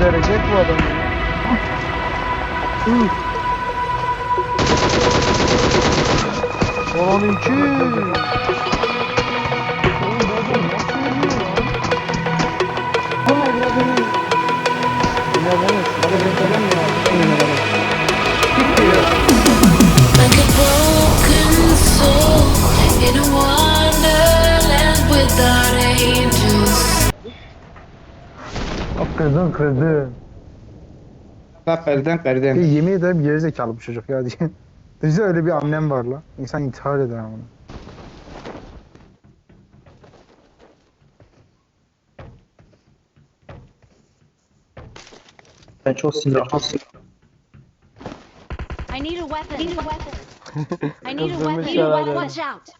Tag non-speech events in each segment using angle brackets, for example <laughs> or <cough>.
Öldürecek bu adam. Son iki. Like in a wonderland without angels. Kırdın kırdın. Ha perden Ya perden. yemin ederim gerizekalı bu çocuk ya diye. <laughs> Bizde öyle bir annem var la. İnsan intihar eder ama. Ben çok sinirliyim. I need a weapon. I need a weapon. I need a weapon. Watch out.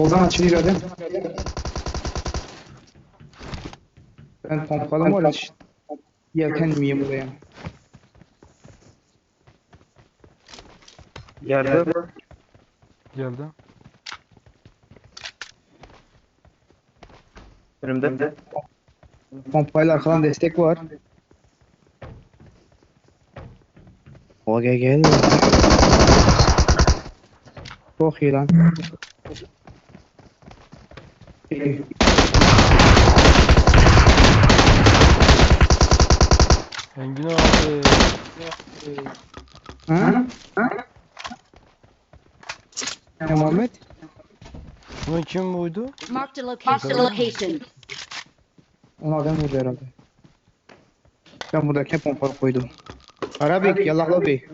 Soldan açılıyor hadi. Ben pompalım var ya. Yelken miyim buraya? Yerde. Geldi. Önümde. Pompayla arkadan destek var. O gel gel. Çok iyi lan. Engin abi. Ha? Ha? Ya Muhammed? Bunu kim buydu? Marked a location. Location. Onu adam vurdu herhalde. Ben buradaki pompalı koydum. Arabik, yallah bey.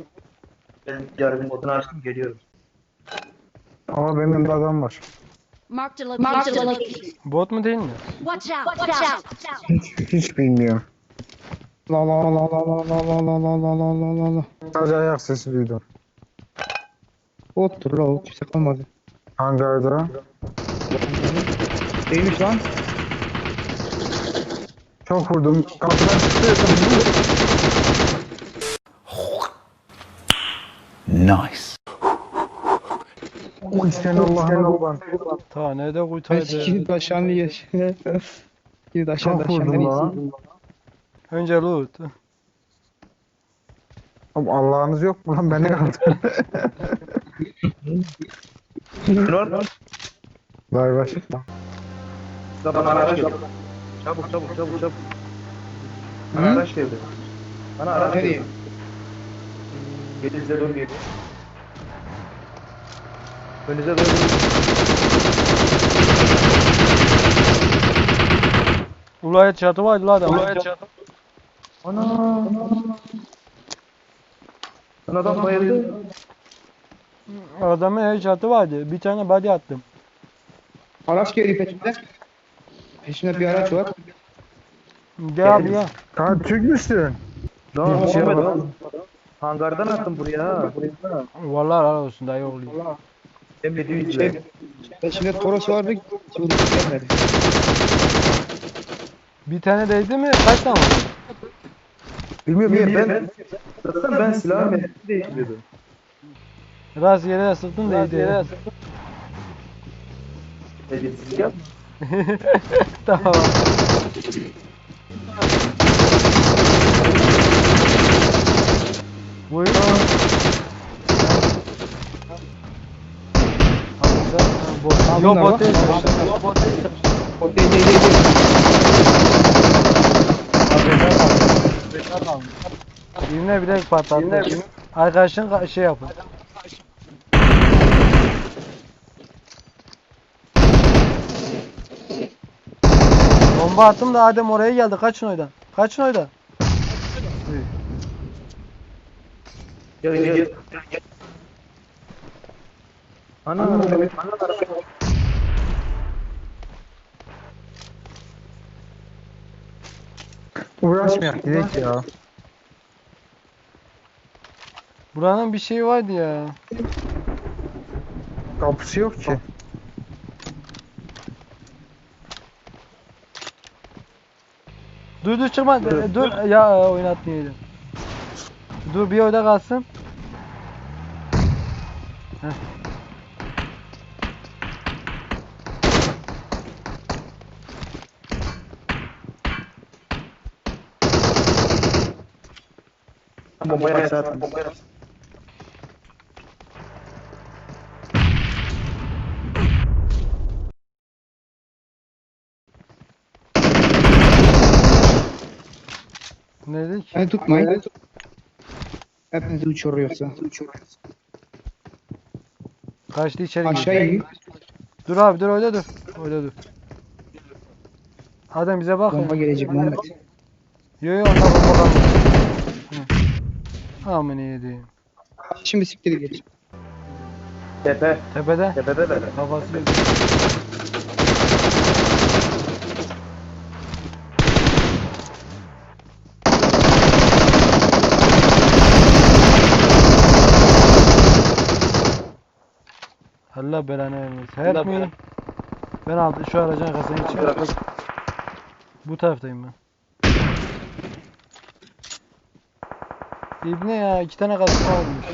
Ben yarın modunu açtım geliyorum. Ama benim de adam var. Marked a location. Bot mu değil mi? Watch out. Watch out. Hiç, hiç bilmiyorum. La la la la la la la la la la la la la la. Sadece ayak sesi duydum. Ottur la o kimse kalmadı. Hangarda. Neymiş lan? Çok vurdum. Kapıdan çıktı. Nice. Sen Allah'ına kurban. Ta nerede Ben kuytaydı? sikini taşanlı yaş. Sikini <laughs> taşan Çok vurdum taşanlı lan. Önce loot. Oğlum Allah'ınız yok mu lan beni kaldı. Var var. Bana araç geldi. Çabuk çabuk çabuk çabuk. Bana araç geldi. Bana araç Nereye? geldi. Gelinize doğru geliyor. Önünüze doğru. Ulaya çatı vardı lan adam. Ulaya çatı. Ana. Lan adam bayıldı. Adamın her çatı vardı. Bir tane body attım. Araç geliyor peşimde. Peşimde bir araç var. Gel abi. Kanka Türk müsün? Lan şey var. Hangardan attım buraya. Vallahi helal olsun dayı oğlu. Emre şey, düğün Ben şimdi Toros vardı. Şimdi gelmedi. Bir tane değdi mi? Kaç tane var? Bilmiyorum ya ben zaten ben silah dedim. Raz yere yasıldın değdi. Yere yasıldın. Terbiyesizlik yapma. <laughs> tamam. Buyurun. Yok bunlar bot değil. O değil değil değil. değil. Birine bir de patlattı. Arkadaşın ka- şey yapın. Bomba attım da Adem oraya geldi. Kaçın oydan. Kaçın oydan. Gel gel. Ana ana ana. Uğraşmayak direkt ya. Buranın bir şeyi vardı ya. Kapısı yok ki. Dur dur çıkma. Dur, dur. ya oynatmayalım. Dur bir orada kalsın. Heh. Bombayı aşağı attım. Bombayı aşağı Ne dedik? Beni tutmayın. Hepinizi uçuruyor yoksa. Kaçtı içeri Aşağı girdi. in. Dur abi dur öyle dur. Öyle dur. Adem bize bak. Bomba gelecek Muhammed. Yo yo onlar bomba iyi diyeyim. Şimdi siktir geç. Tepe. Tepede. Tepede de. Kafası yok. Allah belanı vermesin. Help me. Ben aldım şu aracın arkasına geçeyim. Bu taraftayım ben. İbne ya iki tane kasma olmuş.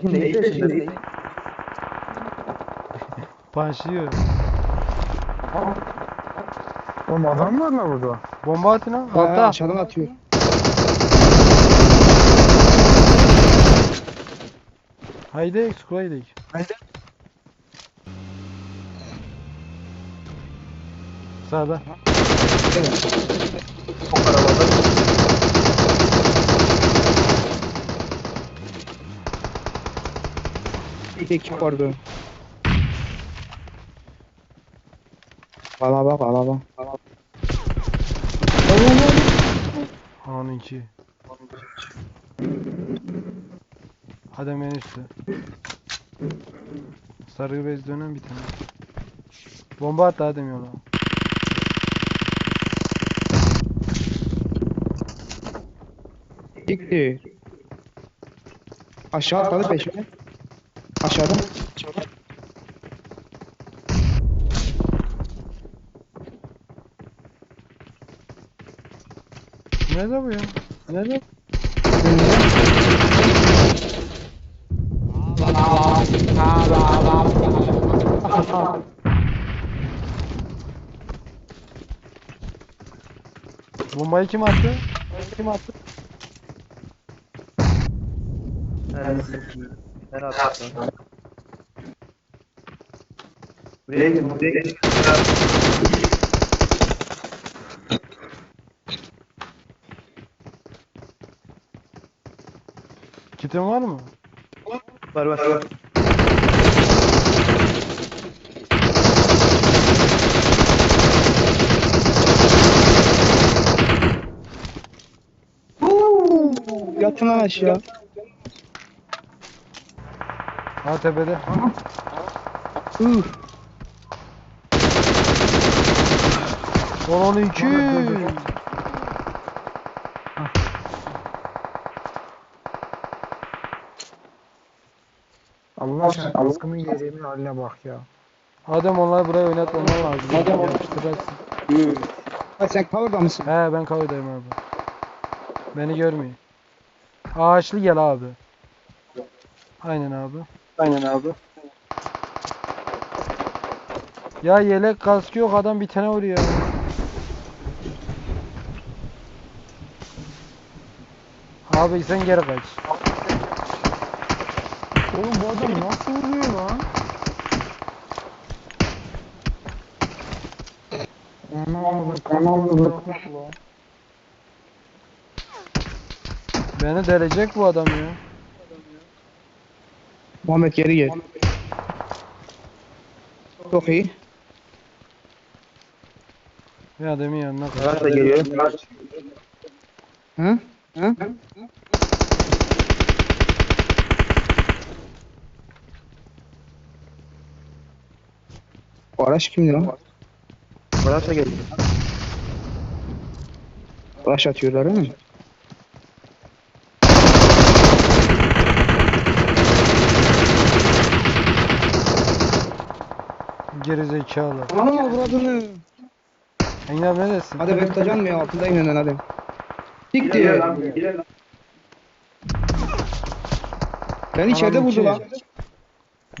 Şimdi işte şimdi. Panşıyor. Oğlum adam var mı burada? Bomba atın ha. Ha, Altta. aşağıdan atıyor. Haydi skula gidelim. Sağda. Çok kalabalık. Bir ekip vardı. Bala bak bala bak. Onunki. Adem en üstte. Sarı bez dönen bir tane. Bomba attı Adem yola. Siktir. Aşağı atladı peşime. Aşağıda. Nerede bu ya? Nerede? Bombayı kim attı? Kim attı? Evet. Ben attım. Buraya gel. Buraya gel. Kitin var mı? Var var var. Yatın lan aşağı. Ha tepede. Uf. Son 12. Allah aşkına kaskımın yediğimin haline bak ya. Adem onları buraya oynatmaman lazım. Adem yapıştıracaksın. Ha sen cover'da mısın? He ben kavudayım abi. Beni görmüyor. Ağaçlı gel abi. Aynen abi. Aynen abi. Ya yelek kaskı yok adam bir tane vuruyor. Abi sen geri kaç. Oğlum bu adam nasıl vuruyor lan? Beni delecek bu adam ya. Muhammed geri gel. Çok iyi. Ya Adem'in yanına kaç. Araç da geliyor. Hı? Hı? Bu araç kimdi lan? Araç da geliyor. Araç atıyorlar değil mi? Geri zekalı. Anam avradını. Engin ne desin? Hadi tutacağım mı ya? Altındayım hemen hadi. Siktir. Geliyor. Ben içeride vurdu lan.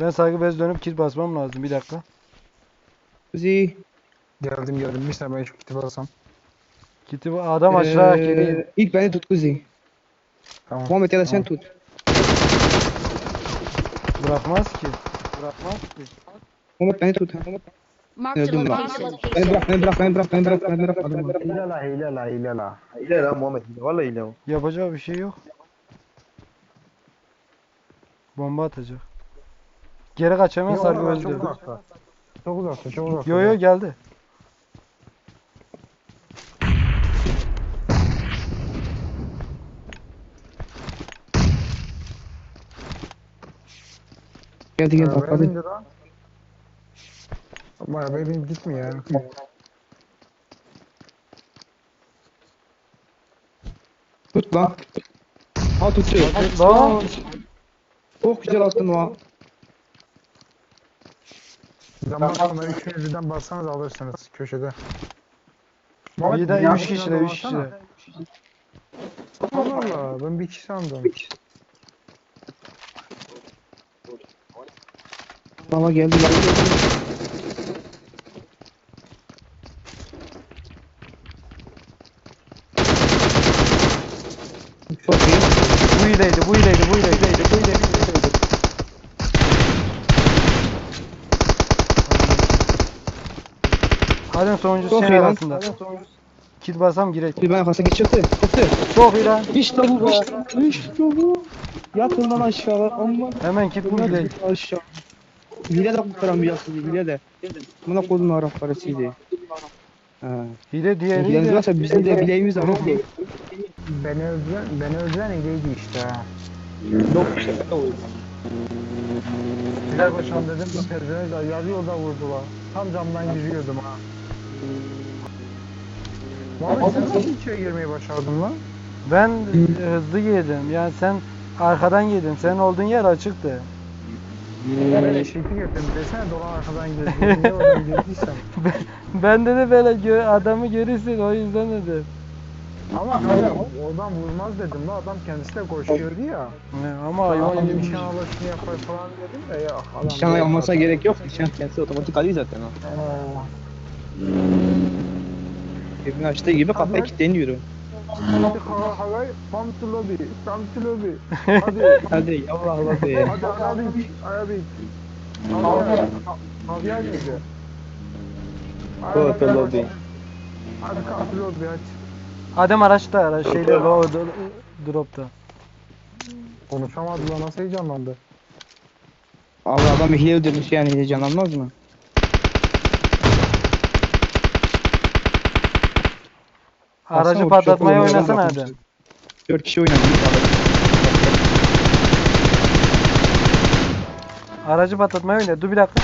Ben saygı bez dönüp kit basmam lazım bir dakika. Kuzi. Geldim geldim bir saniye ben şu kiti basam. Kiti bu adam aşağı Ee, geliyor. İlk beni tut Kuzi. Tamam. Muhammed ya da sen tut. Bırakmaz ki. Bırakmaz ki. Muhammed beni tut. Marked a Öldüm lan. location. Beni bırak, beni bırak, beni bırak, beni bırak, beni bırak. Bırak. Hile la hile la hile la. Hile lan Muhammed hile. Vallahi hile o. Yapacağı bir şey yok. Bomba atacak. Geri kaç hemen Yok, Çok öldü. uzakta. Çok uzakta çok uzakta. Yo yo geldi. Geldi geldi atladı. lan. Bu arabaya binip gitmiyor ya. Tut lan. Ha tutuyor. Lan Çok güzel attın lan. Zaman sonra üçünüz birden bassanız alırsınız köşede. de Muhammed, 3 kişi de 3 kişi de. Allah Allah ben bir kişi sandım. Baba geldi geldi. Çok iyi. Bu hileydi, bu hileydi, bu hileydi, bu hileydi. Hadi sonuncusu Çok senin iyi lan. arasında. Kit basam girek. Bir ben arkasına geç çıktı. Çok iyi lan. İşte bu be. İşte bu. Yatın lan aşağı. Aman. Hemen kit bu gitti aşağı. Hile de kurtaramıyorsun hile de. Buna kodun Arap parasıydı. Hile diğeri Hileniz varsa bizim de bileğimiz var. Beni öldüren, beni öldüren hileydi işte ha. Yok işte. Bilal Paşam dedim bu pezevenk de yarı yolda vurdular. Tam camdan giriyordum ha. Muhammed sen nasıl içeri girmeyi başardın lan? Ben e, hızlı yedim. Yani sen arkadan yedin. Senin olduğun yer açıktı. Ben eşeklik ettim desene dolan arkadan girdim. Niye oradan girdiysem. <laughs> Ben dedi böyle gö- adamı görürsün o yüzden dedim. Ama oradan vurmaz dedim la adam kendisi de koşuyordu ya. Ne, Ama hayvan Adam gibi. nişan alışını yapar falan dedim de ya adam. Nişan almasına gerek yok. Nişan kendisi otomatik alıyor zaten o. Aa, Evini açtığı gibi kafaya kilitleniyor. Hadi hava hava come to lobby come to lobby. Hadi <laughs> Hadi Allah Allah be. hadi Arabik Arabik. Hadi? Go to lobby. Hadi come to lobby hadi. Adem araçta araç şeyde o dropta. Konuşamadı lan nasıl heyecanlandı. Allah adam hile öldürmüş yani heyecanlanmaz mı? Aracı Baksana, patlatmaya oynasana oynayan Adem. 4 kişi oynadı. Aracı patlatmaya oyna. Dur bir dakika.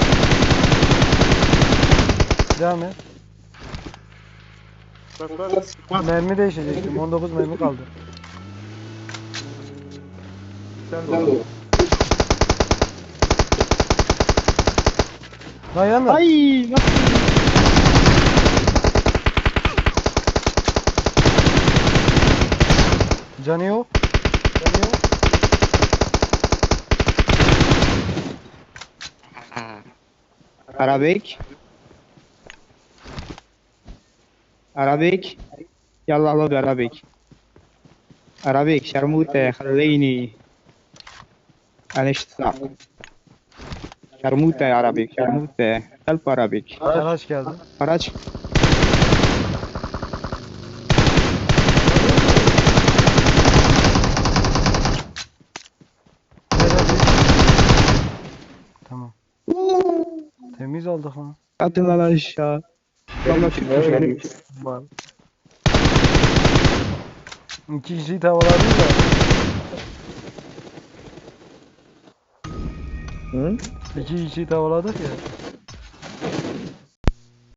Devam et. Mermi değişecektim. 19 mermi kaldı. Lan yandı. Ay bak. Canı yok. Arabik. Arabik. يلا الله بعربيك عربيك شرموطة خليني أنا اشتاق شرموطة يا عربيك شرموطة قلب عربيك Araç geldi. araç Tamam. Temiz olduk lan. atın lan aşağı Allah şükür İki kişiyi tavaladım da. Hı? İki kişiyi tavaladık ya.